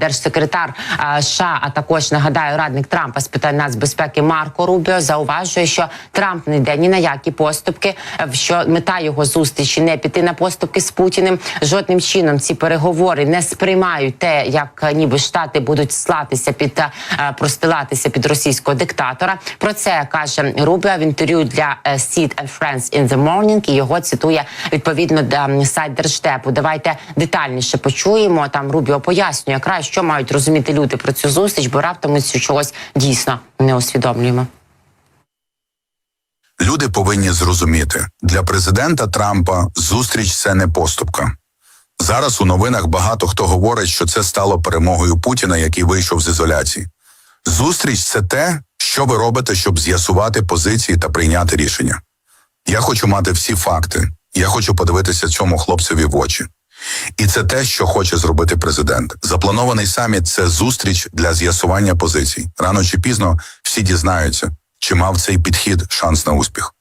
Держсекретар а, США, а також нагадаю радник Трампа з питань нацбезпеки Марко Рубіо зауважує, що Трамп не йде ні на які поступки. е, Що мета його зустрічі не піти на поступки з Путіним. Жодним чином ці переговори не сприймають те, як е, ніби штати будуть слатися під е, простилатися під російського диктатора. Про це каже Рубіо в інтерв'ю для е, Seed and Friends in the Morning. І його цитує відповідно сайт держдепу. Давайте детальніше почуємо. Там Рубіо пояснює якраз, що мають розуміти люди про цю зустріч, бо раптом ми чогось дійсно не усвідомлюємо. Люди повинні зрозуміти, для президента Трампа зустріч це не поступка. Зараз у новинах багато хто говорить, що це стало перемогою Путіна, який вийшов з ізоляції. Зустріч це те, що ви робите, щоб з'ясувати позиції та прийняти рішення. Я хочу мати всі факти. Я хочу подивитися цьому хлопцеві в очі. І це те, що хоче зробити президент. Запланований саміт це зустріч для з'ясування позицій. Рано чи пізно всі дізнаються, чи мав цей підхід шанс на успіх.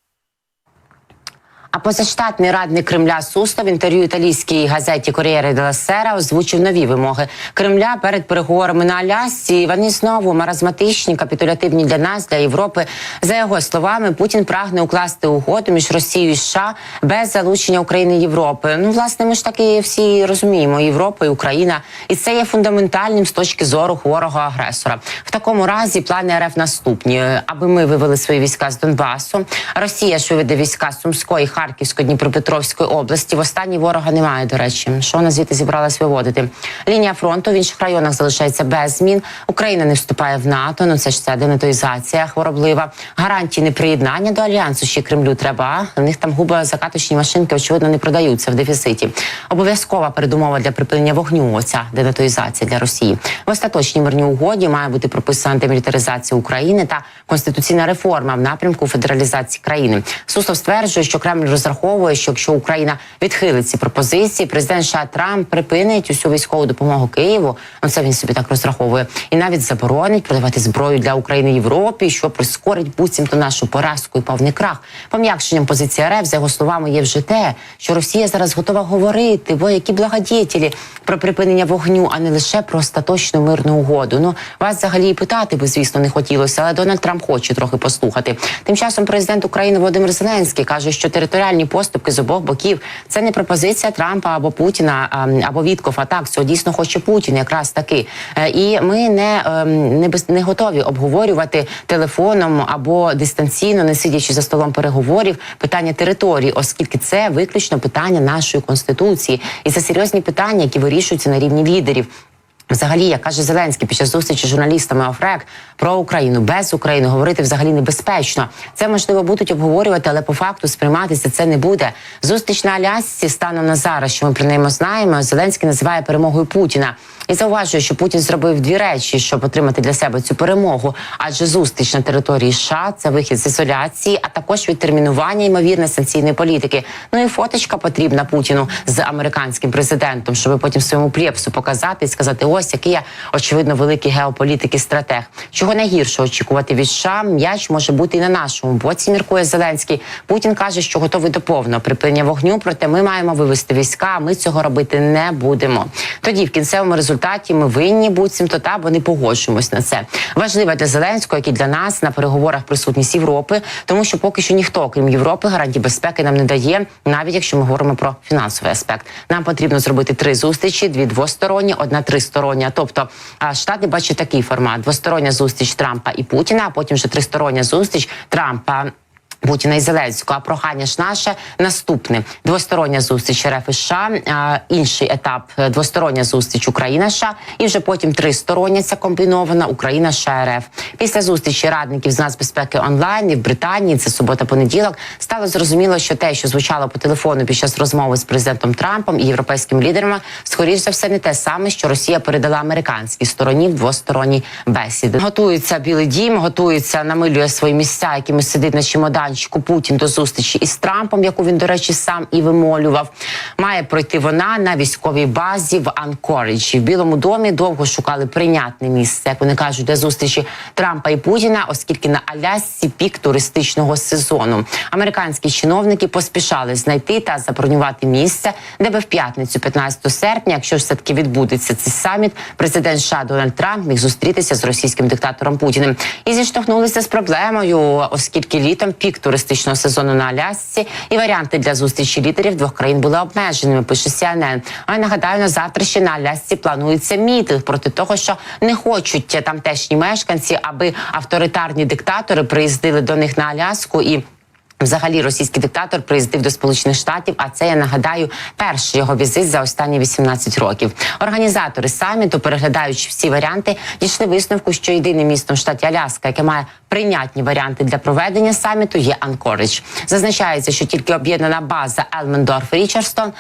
А позаштатний радник Кремля Суслов в інтерв'ю італійській газеті Корієре де Сера озвучив нові вимоги Кремля перед переговорами на Алясці. Вони знову маразматичні, капітулятивні для нас, для Європи. За його словами, Путін прагне укласти угоду між Росією і США без залучення України і Європи. Ну, власне, ми ж так і всі розуміємо: Європа і Україна, і це є фундаментальним з точки зору хворого агресора. В такому разі плани РФ наступні, аби ми вивели свої війська з Донбасу. Росія ж виведе війська з Сумської, Харківської, Дніпропетровської області. В останній ворога немає. До речі, що вона звідти зібралась виводити. Лінія фронту в інших районах залишається без змін. Україна не вступає в НАТО. Ну це ж ця денатоїзація хвороблива. Гарантії неприєднання до альянсу ще Кремлю треба. У них там губозакаточні машинки, очевидно, не продаються в дефіциті. Обов'язкова передумова для припинення вогню. Оця денатоїзація для Росії. В остаточній мирній угоді має бути прописана демілітаризація України та конституційна реформа в напрямку федералізації країни. Суслов стверджує, що Кремль розраховує, що якщо Україна відхилить ці пропозиції, президент США Трамп припинить усю військову допомогу Києву. Ну це він собі так розраховує, і навіть заборонить продавати зброю для України Європі, що прискорить буцімто нашу поразку і повний крах. Пом'якшенням позиції РФ, за його словами, є вже те, що Росія зараз готова говорити, бо які благодетелі про припинення вогню, а не лише про остаточну мирну угоду. Ну вас взагалі і питати би, звісно, не хотілося, але Дональд Трамп хоче трохи послухати. Тим часом президент України Володимир Зеленський каже, що територіальні поступки з обох боків це не пропозиція Трампа або Путіна або Віткофа. Так цього дійсно хоче Путін, якраз таки. Е, І ми не, ем, не, без- не готові обговорювати телефоном або дистанційно, не сидячи за столом переговорів, питання території, оскільки це виключно питання нашої конституції, і це серйозні питання, які вирішуються на рівні лідерів. Взагалі, як каже Зеленський під час зустрічі з журналістами ОФРЕК про Україну без України говорити взагалі небезпечно. Це можливо будуть обговорювати, але по факту сприйматися це не буде. Зустріч на Алясці станом на зараз, що ми про неї знаємо. Зеленський називає перемогою Путіна і зауважує, що Путін зробив дві речі, щоб отримати для себе цю перемогу. Адже зустріч на території США це вихід з ізоляції, а також відтермінування ймовірне санкційної політики. Ну і фоточка потрібна Путіну з американським президентом, щоб потім своєму плєпсу показати і сказати: ось який я очевидно великий геополітик і стратег. Чого найгірше очікувати від США, м'яч може бути і на нашому боці. Міркує Зеленський. Путін каже, що готовий до повного припинення вогню. Проте ми маємо вивести війська. Ми цього робити не будемо. Тоді в кінцевому результаті ми винні буцімто та бо не погоджуємось на це. Важливо для Зеленського, як і для нас на переговорах присутність Європи, тому що поки що ніхто, крім Європи, гарантій безпеки нам не дає, навіть якщо ми говоримо про фінансовий аспект. Нам потрібно зробити три зустрічі: дві двосторонні, одна тристороння. Тобто штати бачать такий формат: двостороння зустріч Трампа і Путіна, а потім вже тристороння зустріч Трампа. Путіна і Зеленського. А прохання ж наше наступне: двостороння зустріч РФ і США, інший етап е, двостороння зустріч Україна США і вже потім тристороння ця комбінована Україна США РФ. Після зустрічі радників з нацбезпеки онлайн і в Британії. Це субота-понеділок. Стало зрозуміло, що те, що звучало по телефону під час розмови з президентом Трампом і європейськими лідерами, скоріш за все, не те саме, що Росія передала американській стороні в двосторонній бесіди. Готується Білий Дім, готується, намилює свої місця, якими сидить на чемодані майданчику Путін до зустрічі із Трампом, яку він, до речі, сам і вимолював. Має пройти вона на військовій базі в Анкориджі. В Білому домі довго шукали прийнятне місце, як вони кажуть, для зустрічі Трампа і Путіна, оскільки на Алясці пік туристичного сезону. Американські чиновники поспішали знайти та забронювати місце, де би в п'ятницю, 15 серпня, якщо все таки відбудеться цей саміт, президент США Дональд Трамп міг зустрітися з російським диктатором Путіним і зіштовхнулися з проблемою, оскільки літом пік туристичного сезону на Алясці і варіанти для зустрічі лідерів двох країн були обмеженими. Пише CNN. А я нагадаю, на завтра ще на Алясці планується мітинг проти того, що не хочуть тамтешні мешканці, аби авторитарні диктатори приїздили до них на Аляску і. Взагалі, російський диктатор приїздив до Сполучених Штатів. А це я нагадаю перший його візит за останні 18 років. Організатори саміту, переглядаючи всі варіанти, дійшли висновку, що єдиним містом в штаті Аляска, яке має прийнятні варіанти для проведення саміту, є Анкоридж. Зазначається, що тільки об'єднана база Елмендорф Річардстон,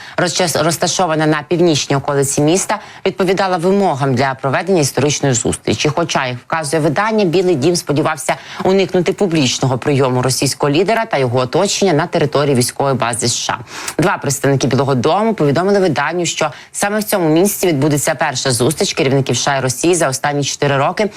розташована на північній околиці міста, відповідала вимогам для проведення історичної зустрічі. Хоча, як вказує видання, Білий Дім сподівався уникнути публічного прийому російського лідера та його оточення на території військової бази США. Два представники Білого Дому повідомили виданню, що саме в цьому місці відбудеться перша зустріч керівників США і Росії за останні чотири роки.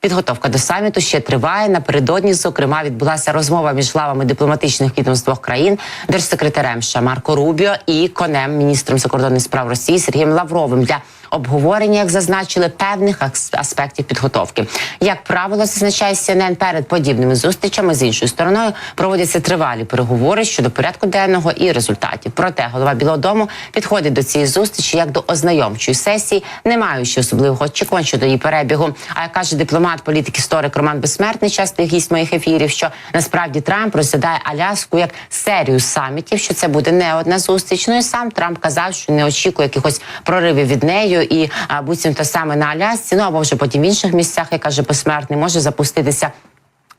Підготовка до саміту ще триває. Напередодні, зокрема, відбулася розмова між главами дипломатичних відомств двох країн, держсекретарем США Марко Рубіо і конем міністром закордонних справ Росії Сергієм Лавровим для обговорення, як зазначили, певних аспектів підготовки. Як правило, зазначає CNN, перед подібними зустрічами з іншою стороною проводяться тривалі переговори щодо порядку денного і результатів. Проте голова Білого Дому підходить до цієї зустрічі як до ознайомчої сесії, не маючи особливого очікувань щодо її перебігу. А як каже дипломат, політик, історик Роман Безсмертний, частий гість моїх ефірів, що насправді Трамп розглядає Аляску як серію самітів, що це буде не одна зустріч. Ну і сам Трамп казав, що не очікує якихось проривів від нею, і буцімто саме на Алясці, ну або вже потім в інших місцях, як каже посмертний, може запуститися.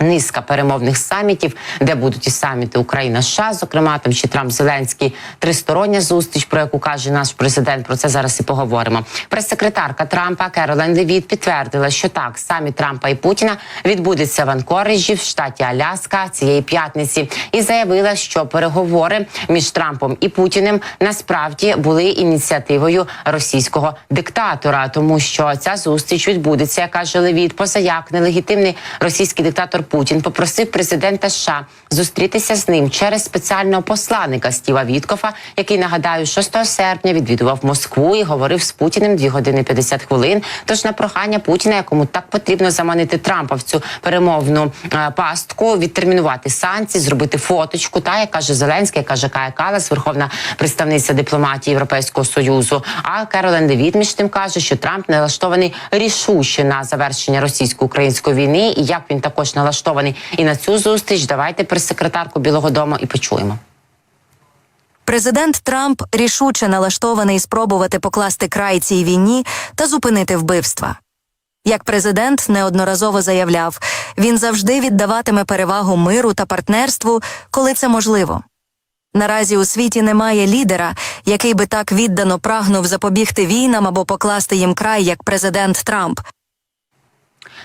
Низка перемовних самітів, де будуть і саміти Україна США, зокрема там чи Трамп Зеленський тристороння зустріч, про яку каже наш президент. Про це зараз і поговоримо. Прес-секретарка Трампа Керолен Левіт підтвердила, що так саміт Трампа і Путіна відбудеться в Анкориджі в штаті Аляска цієї п'ятниці, і заявила, що переговори між Трампом і Путіним насправді були ініціативою російського диктатора, тому що ця зустріч відбудеться, каже Левіт, поза як нелегітимний російський диктатор Путін попросив президента США зустрітися з ним через спеціального посланника Стіва Віткофа, який нагадаю, 6 серпня відвідував Москву і говорив з Путіним 2 години 50 хвилин. Тож на прохання Путіна, якому так потрібно заманити Трампа в цю перемовну е, пастку, відтермінувати санкції, зробити фоточку. Та як каже Зеленський, як каже Кая Калас, верховна представниця дипломатії Європейського союзу. А Керолен Девід між тим каже, що Трамп налаштований рішуще на завершення російсько-української війни, і як він також налаштований і на цю зустріч. Давайте прес-секретарку Білого Дому і почуємо. Президент Трамп рішуче налаштований спробувати покласти край цій війні та зупинити вбивства. Як президент неодноразово заявляв, він завжди віддаватиме перевагу миру та партнерству, коли це можливо. Наразі у світі немає лідера, який би так віддано прагнув запобігти війнам або покласти їм край, як президент Трамп.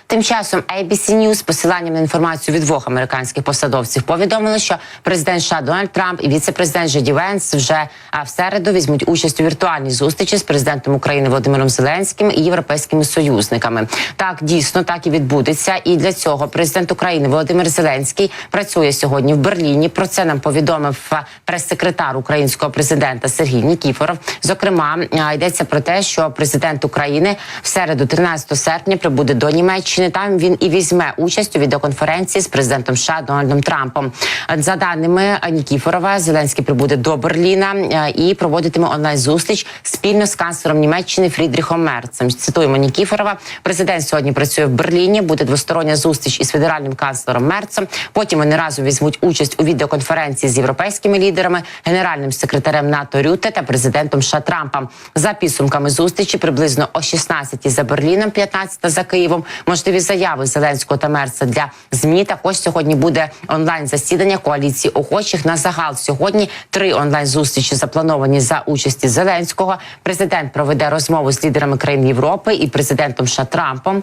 Тим часом ABC News з посиланням на інформацію від двох американських посадовців повідомили, що президент США Дональд Трамп і віце-президент Жеді Венс вже в середу візьмуть участь у віртуальній зустрічі з президентом України Володимиром Зеленським і європейськими союзниками. Так дійсно так і відбудеться. І для цього президент України Володимир Зеленський працює сьогодні в Берліні. Про це нам повідомив прес-секретар українського президента Сергій Нікіфоров. Зокрема, йдеться про те, що президент України в середу, 13 серпня, прибуде до Німеччини. Там він і візьме участь у відеоконференції з президентом США Дональдом Трампом. За даними Нікіфорова, Зеленський прибуде до Берліна е, і проводитиме онлайн зустріч спільно з канцлером Німеччини Фрідріхом Мерцем. Цитуємо Нікіфорова. Президент сьогодні працює в Берліні. Буде двостороння зустріч із федеральним канцлером Мерцем. Потім вони разом візьмуть участь у відеоконференції з європейськими лідерами, генеральним секретарем НАТО Рюте та президентом США Трампом. За підсумками зустрічі приблизно о 16 за Берліном, 15 за Києвом. Можливі заяви Зеленського та Мерца для змі. Також сьогодні буде онлайн засідання коаліції охочих. На загал сьогодні три онлайн зустрічі заплановані за участі Зеленського. Президент проведе розмову з лідерами країн Європи і президентом США Трампом.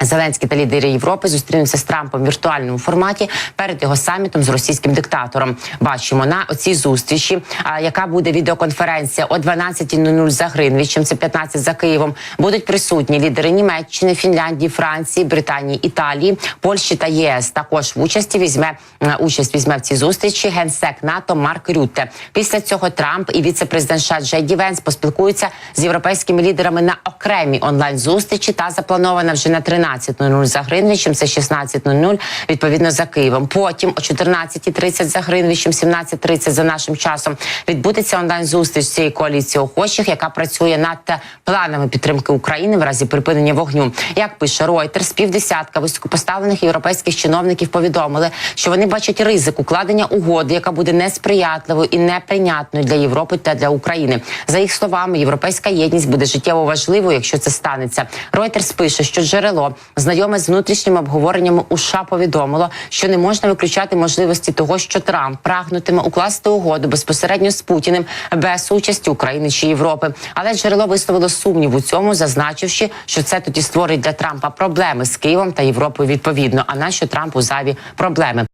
Зеленський та лідери Європи зустрінуться з Трампом в віртуальному форматі перед його самітом з російським диктатором. Бачимо на оцій зустрічі, яка буде відеоконференція о 12.00 за Гринвічем, це 15 за Києвом. Будуть присутні лідери Німеччини, Фінляндії, Франції, Британії, Італії, Польщі та ЄС. Також в участі візьме участь візьме в цій зустрічі генсек НАТО Марк Рютте. Після цього Трамп і віце-президент США Джей Ді Венс поспілкуються з європейськими лідерами на окремій онлайн зустрічі та запланована вже на 13.00 за Гринвічем. Це 16.00, відповідно за Києвом. Потім о 14.30 за Гринвічем, 17.30 за нашим часом відбудеться онлайн зустріч цієї коаліції охочих, яка працює над планами підтримки України в разі припинення вогню. Як пише Reuters, півдесятка високопоставлених європейських чиновників повідомили, що вони бачать ризик укладення угоди, яка буде несприятливою і неприйнятною для Європи та для України. За їх словами, європейська єдність буде життєво важливою, якщо це станеться. Reuters пише, що джерело знайоме з внутрішніми обговореннями у США повідомило, що не можна виключати можливості того, що Трамп прагнутиме укласти угоду безпосередньо з Путіним без участі України чи Європи. Але джерело висловило сумнів у цьому, зазначивши, що це тоді створить для Трампа проблеми з Києвом та Європою відповідно. А нащо Трампу зайві проблеми?